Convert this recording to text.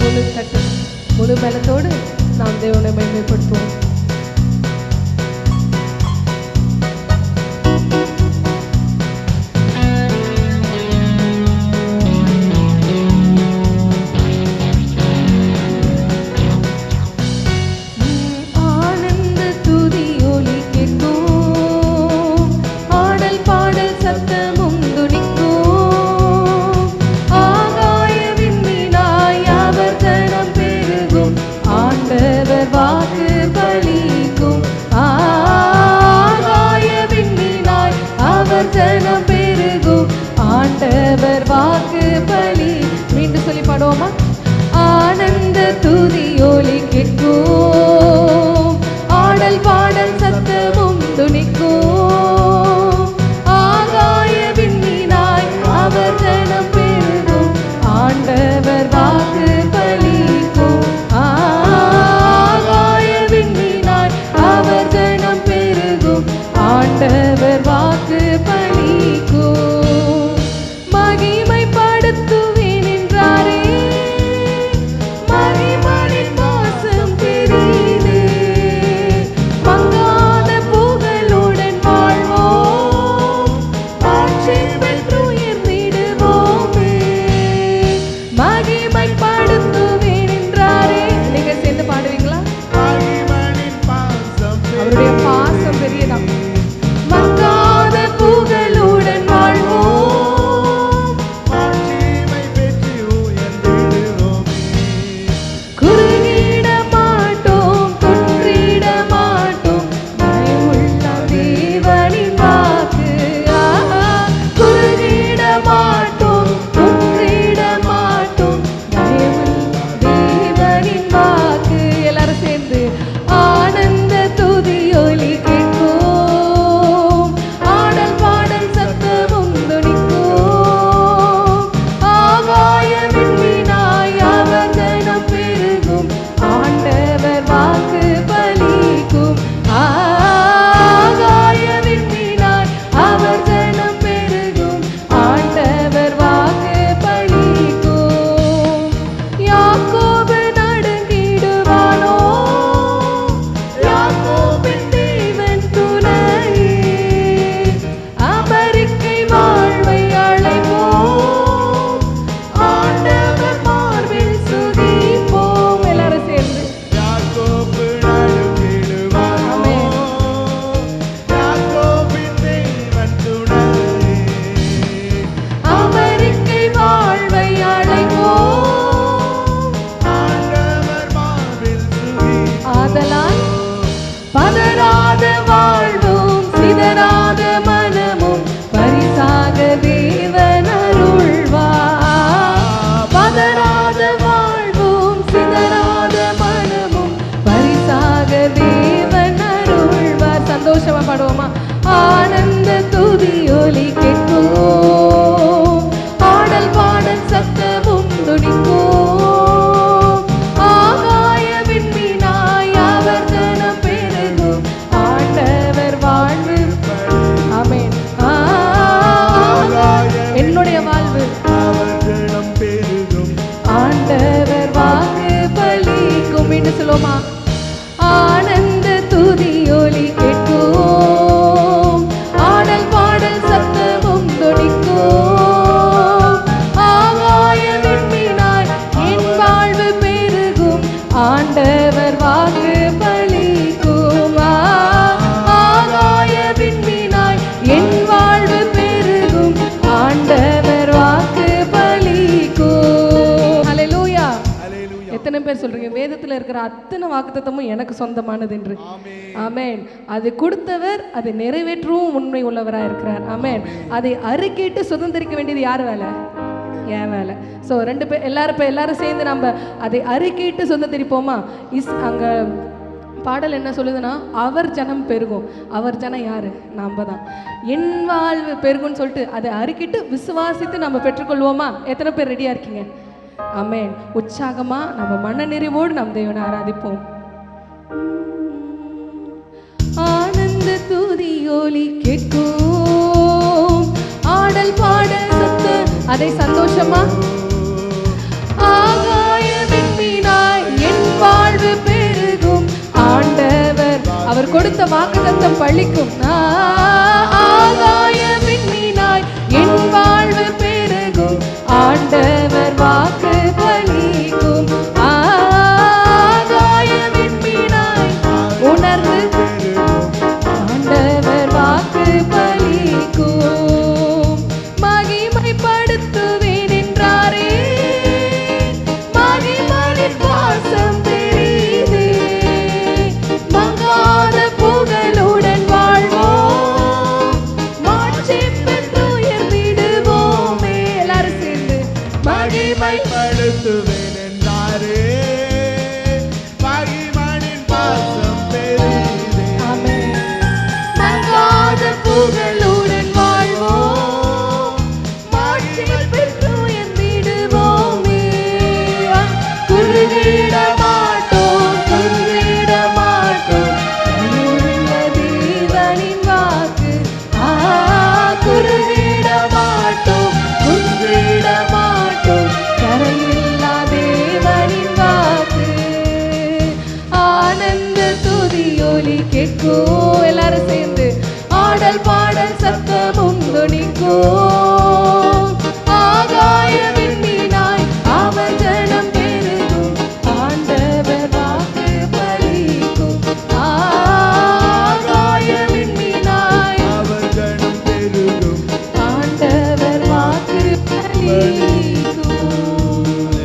முழு தட்டு முழு பலத்தோடு நாம் தேவனை மேம்படுத்துவோம் பாடுவோமா? ஆனந்த துதி ஒலி கேட்கும். ஆடல் பாடல் சத்தமும் துணிக்கும். ஆகாய விண்மீனாய் அவர் ஜனம் பெருகும். ஆண்டவர் வாக்கு பலிக்கும். ஆகாய அவர் பெருகும். ஆண்டவர் பேர் சொல்றீங்க. வேதத்துல இருக்கிற அத்தனை வாக்குத்தத்தமும் எனக்கு சொந்தமானது என்று. ஆமென். ஆமென். அது கொடுத்தவர் அதை நிறைவேற்றவும் உண்மை உள்ளவராக இருக்கிறார். ஆமென். அதை அறிக்கையிட்டு சுதந்திரிக்க வேண்டியது யார் வேலை? என் வேலை. ஸோ ரெண்டு பேர் எல்லாரும் இப்போ எல்லாரும் சேர்ந்து நம்ம அதை அறிக்கையிட்டு சுதந்திரிப்போமா? இஸ் அங்கே பாடல் என்ன சொல்லுதுன்னா அவர் ஜனம் பெருகும். அவர் ஜனம் யாரு? நாம தான் என் வாழ்வு பெருகும்னு சொல்லிட்டு அதை அறிக்கிட்டு விசுவாசித்து நம்ம பெற்றுக்கொள்வோமா? எத்தனை பேர் ரெடியா இருக்கீங்க? அமேன் உற்சாகமாக நம்ம மனநிறைவோடு நம் தேவனை ஆராதிப்போம். ஆனந்த தூதியோலி கேட்கும். ஆடல் பாடல் சத்து அதை சந்தோஷமா? ஆகாய வெண்மீனாய் என் வாழ்வு பெருகும். ஆண்டவர் அவர் கொடுத்த வாக்குதத்தம் பழிக்கும். நான் மகிமைப்படுத்துவேன் துதி கேட்கும் எல்லாரும் சேர்ந்து ஆடல் பாடல் சத்தமும் துணிக்கும்